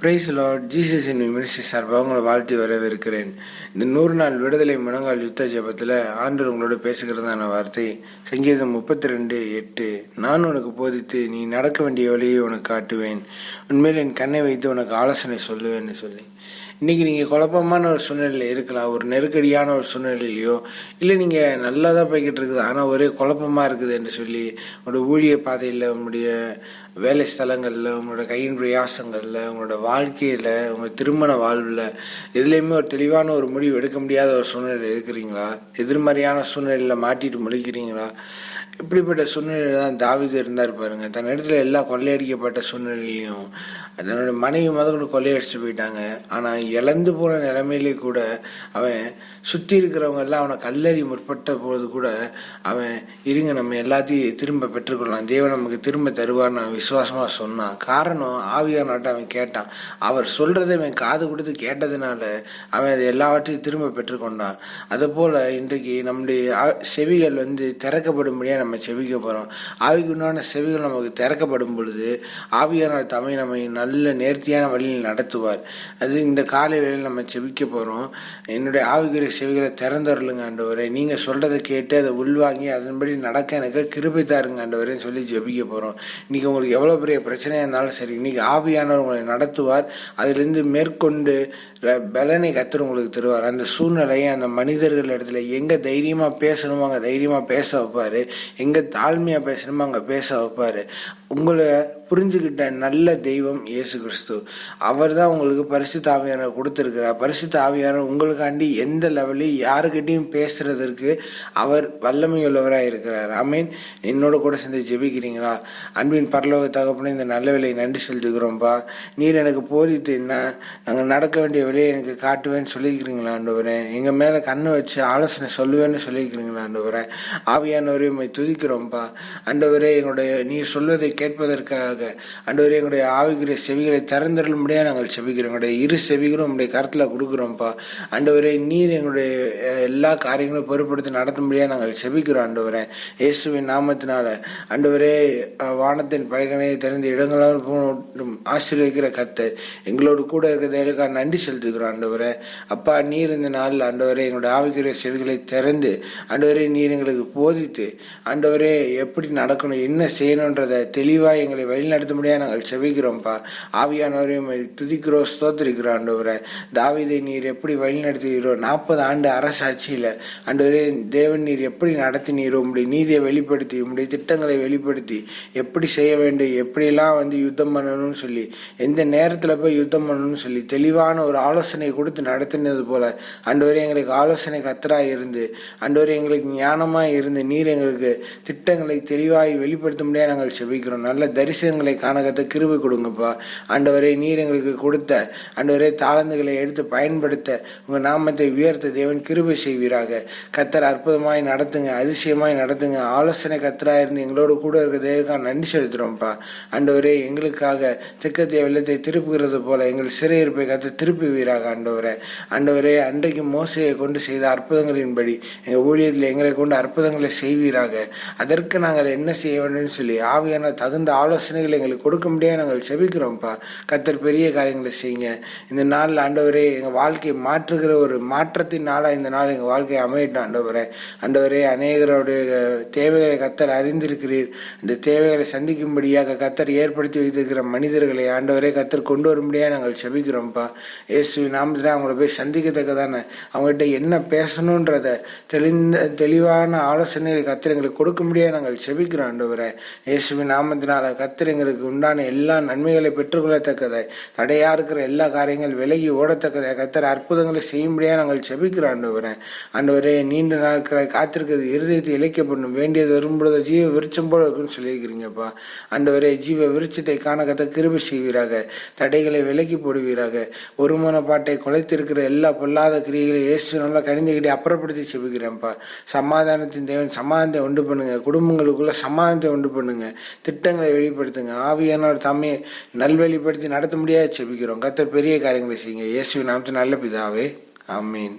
Price Lord Jesus என்னும் ministry சார்பாக உங்களை வாழ்த்தி வரவேற்கிறேன். இந்த நூறு நாள் விடுதலை முழங்கால் யுத்த ஜெபத்தில் ஆண்டு உங்களோட பேசுகிறதான வார்த்தை. சங்கீதம் முப்பத்தி ரெண்டு எட்டு. நான் உனக்கு போதித்து நீ நடக்க வேண்டிய வழியை உனக்கு காட்டுவேன். உண்மையில் என் கண்ணை வைத்து உனக்கு ஆலோசனை சொல்லுவேன்னு சொல்லி. இன்றைக்கி நீங்கள் குழப்பமான ஒரு சூழ்நிலையில் இருக்கலாம். ஒரு நெருக்கடியான ஒரு சூழ்நிலையிலையோ இல்லை நீங்கள் நல்லா தான் போய்கிட்டு இருக்குது ஆனால் ஒரே குழப்பமாக இருக்குது என்று சொல்லி உங்களோட ஊழிய பாதையில் உங்களுடைய வேலை ஸ்தலங்களில் உங்களோட கையின் பிரயாசங்களில் உங்களோட வாழ்க்கையில் உங்கள் திருமண வாழ்வில் எதுலேயுமே ஒரு தெளிவான ஒரு முடிவு எடுக்க முடியாத ஒரு சூழ்நிலை இருக்கிறீங்களா? எதிர்மறையான சூழ்நிலையில் மாட்டிட்டு முழிக்கிறீங்களா? இப்படிப்பட்ட சூழ்நிலையில் தான் தாவிது இருந்தார் பாருங்க. தன் இடத்துல எல்லா கொள்ளையடிக்கப்பட்ட சூழ்நிலையிலையும் தன்னோட மனைவி முதல்ல கொள்ளையடிச்சு போயிட்டாங்க. ஆனால் இழந்து போன நிலைமையிலே கூட அவன் சுற்றி இருக்கிறவங்க எல்லாம் அவனை கல்லறி முற்பட்ட போது கூட அவன் இருங்க நம்ம எல்லாத்தையும் திரும்ப பெற்றுக்கொள்ளலாம். தேவன் நமக்கு திரும்ப தருவார்னு அவன் விசுவாசமாக சொன்னான். காரணம் ஆவியானாட்ட அவன் கேட்டான். அவர் சொல்கிறத அவன் காது கொடுத்து கேட்டதுனால அவன் அதை எல்லாவற்றையும் திரும்ப பெற்றுக்கொண்டான். அதுபோல் இன்றைக்கு நம்முடைய செவிகள் வந்து திறக்கப்படும்படியாக நம்ம செவிக்க போகிறோம் ஆவிக்கு உண்டான செவிகள் நமக்கு திறக்கப்படும் பொழுது ஆவியான தமை நம்மை நல்ல நேர்த்தியான வழியில் நடத்துவார். அது இந்த காலை வேளையில் நம்ம செவிக்க போகிறோம் என்னுடைய ஆவிக்குரிய செவிகளை திறந்தருளுங்க ஆண்டவரே. நீங்கள் சொல்கிறத கேட்டு அதை உள்வாங்கி அதன்படி நடக்க எனக்கு கிருபை தாருங்க ஆண்டவரேன்னு சொல்லி ஜெபிக்க போகிறோம் இன்றைக்கி உங்களுக்கு எவ்வளோ பெரிய பிரச்சனையாக இருந்தாலும் சரி இன்றைக்கி ஆவியானவர் உங்களை நடத்துவார். அதிலிருந்து மேற்கொண்டு பலனை கத்துற உங்களுக்கு தருவார். அந்த சூழ்நிலையை அந்த மனிதர்கள் இடத்துல எங்கே தைரியமாக பேசணுமோ அங்கே தைரியமாக பேச வைப்பார். எங்கே தாழ்மையாக பேசணுமோ அங்கே பேச வைப்பார் உங்களை புரிஞ்சுக்கிட்ட நல்ல தெய்வம் இயேசு கிறிஸ்து. அவர் தான் உங்களுக்கு பரிசு தாவியான கொடுத்துருக்கிறார். பரிசுத்த தாவியான உங்களுக்காண்டி எந்த லெவலையும் யாருக்கிட்டையும் பேசுறதற்கு அவர் வல்லமையுள்ளவராக இருக்கிறார். அமீன் என்னோட கூட சேர்ந்து ஜெபிக்கிறீங்களா? அன்பின் பரலோக தகப்பன இந்த நல்ல விலையை நன்றி செலுத்துக்கிறோம்ப்பா நீர் எனக்கு போதித்து என்ன நாங்கள் நடக்க வேண்டிய விலையை எனக்கு காட்டுவேன்னு சொல்லிக்கிறீங்களா ஆண்டவரே? எங்கள் மேலே கண்ணு வச்சு ஆலோசனை சொல்லுவேன்னு சொல்லிக்கிறீங்களா ஆண்டவரே? ஆவியானவரையும் துதிக்கிறோம்ப்பா ஆண்டவரே எங்களுடைய நீர் சொல்வதை கேட்பதற்காக ஆண்டவரே எங்களுடைய ஆவிக்கிற செவிகளை திறந்தருளும்படியாக நாங்கள் செவிக்கிறோம் எங்களுடைய இரு செவிகளும் உங்களுடைய கருத்தில் கொடுக்குறோம்ப்பா. அண்டவரே நீர் எங்களுடைய எல்லா காரியங்களும் பொருட்படுத்தி நடத்தும்படியாக நாங்கள் செபிக்கிறோம் அண்டவரே இயேசுவின் நாமத்தினால. அண்டவரே வானத்தின் பழகனையை திறந்து இடங்களால் போட்டும் ஆசீர்வதிக்கிற கர்த்தர். எங்களோடு கூட இருக்கிறதற்காக நன்றி செலுத்துகிறோம் ஆண்டவரே. அப்பா நீர் இந்த நாளில் ஆண்டவரே எங்களுடைய ஆவிக்கிற செவிகளை திறந்து ஆண்டவரே நீர் எங்களுக்கு போதித்து ஆண்டவரே எப்படி நடக்கணும் என்ன செய்யணுன்றதை தெளிவாக எங்களை வழி வழிநடத்தும்படியாக நாங்கள் செபிக்கிறோம்ப்பா ஆவியானவரையும் துதிக்கிறோம் ஸ்தோத்திரிக்கிறோம் ஆண்டவரை. தாவிதை நீர் எப்படி வழிநடத்துகிறோ நாற்பது ஆண்டு அரசாட்சியில் ஆண்டவரே தேவன் நீர் எப்படி நடத்தினீரோ உங்களுடைய நீதியை வெளிப்படுத்தி உங்களுடைய திட்டங்களை வெளிப்படுத்தி எப்படி செய்ய வேண்டும் எப்படியெல்லாம் வந்து யுத்தம் பண்ணணும்னு சொல்லி எந்த நேரத்தில் போய் யுத்தம் பண்ணணும்னு சொல்லி தெளிவான ஒரு ஆலோசனை கொடுத்து நடத்தினது போல ஆண்டவரே எங்களுக்கு ஆலோசனை கத்தராக இருந்து ஆண்டவரே எங்களுக்கு ஞானமாக இருந்து நீர் எங்களுக்கு திட்டங்களை தெளிவாய் வெளிப்படுத்த முடியாது நாங்கள் செபிக்கிறோம். நல்ல தரிசனம் காணகத்த கிருபை கொடுங்கப்பா. ஆண்டவரே நீர் எங்களுக்கு கொடுத்த ஆண்டவரே தாளந்துகளை எடுத்து பயன்படுத்த உங்கள் நாமத்தை உயர்த்த தேவன் கிருபை செய்வீராக. கத்தர் அற்புதமாய் நடத்துங்க அதிசயமாய் நடத்துங்க. ஆலோசனை கத்தராக இருந்து எங்களோடு கூட இருக்க தேவனுக்காக நன்றி செலுத்துகிறோம்ப்பா ஆண்டவரே எங்களுக்காக திக்கத்திய வெள்ளத்தை திருப்புகிறது போல எங்கள் சிறையிருப்பை கத்த திருப்புவீராக ஆண்டவரே. ஆண்டவரே அன்றைக்கு மோசையை கொண்டு செய்த அற்புதங்களின்படி எங்கள் ஊழியத்தில் எங்களை கொண்டு அற்புதங்களை செய்வீராக. அதற்கு நாங்கள் என்ன செய்ய வேண்டும் சொல்லி ஆவியான தகுந்த ஆலோசனை ஆலோசனைகளை எங்களுக்கு கொடுக்க முடியாது. நாங்கள் செபிக்கிறோம்ப்பா. கத்தர் பெரிய காரியங்களை செய்யுங்க. இந்த நாளில் ஆண்டவரே எங்கள் வாழ்க்கையை மாற்றுகிற ஒரு மாற்றத்தின் நாளாக இந்த நாள் எங்கள் வாழ்க்கையை அமையட்டும் ஆண்டவரே. ஆண்டவரே அநேகருடைய தேவைகளை கத்தர் அறிந்திருக்கிறீர். இந்த தேவைகளை சந்திக்கும்படியாக கத்தர் ஏற்படுத்தி வைத்திருக்கிற மனிதர்களை ஆண்டவரே கத்தர் கொண்டு வரும்படியாக நாங்கள் செபிக்கிறோம்ப்பா. இயேசு நாமத்தில் அவங்கள போய் சந்திக்கத்தக்கதானே அவங்ககிட்ட என்ன பேசணுன்றத தெளிந்த தெளிவான ஆலோசனைகளை கத்தர் எங்களுக்கு கொடுக்க முடியாது நாங்கள் செபிக்கிறோம் ஆண்டவரை. இயேசுவின் நாமத்தினால கத்தர் எங்களுக்கு உண்டான எல்லா நன்மைகளை பெற்றுக்கொள்ளத்தக்கதை தடையா இருக்கிற எல்லா காரியங்கள் விலகி ஓடத்தக்கதை கத்தர் அற்புதங்களை செய்யும்படியாக நாங்கள் செபிக்கிறோம் ஆண்டவரே. ஆண்டவரே நீண்ட நாட்களை காத்திருக்கிறது இருதயத்தை இழைக்கப்படணும் வேண்டியது வரும்பொழுது ஜீவ விருச்சம் போல இருக்குன்னு சொல்லியிருக்கிறீங்கப்பா. ஆண்டவரே ஜீவ விருச்சத்தை காண கத்த கிருபை செய்வீராக. தடைகளை விலக்கி போடுவீராக. ஒருமன பாட்டை குலைத்திருக்கிற எல்லா பொல்லாத கிரியைகளை இயேசு நல்லா கணிந்துகிட்டே அப்புறப்படுத்தி செபிக்கிறேன்ப்பா சமாதானத்தின் தேவன் சமாதானத்தை உண்டு பண்ணுங்க. குடும்பங்களுக்குள்ள சமாதானத்தை உண்டு பண்ணுங்க. திட்டங்களை வெளிப்படுத்துங்க. ஆவியானவர் தம்மை நல்வழிப்படுத்தி நடத்த முடியாது செபிக்கிறோம். கத்தர் பெரிய காரியங்களை செய்யுங்க. இயேசுவின் நாமத்து நல்ல பிதாவே. ஆமீன்.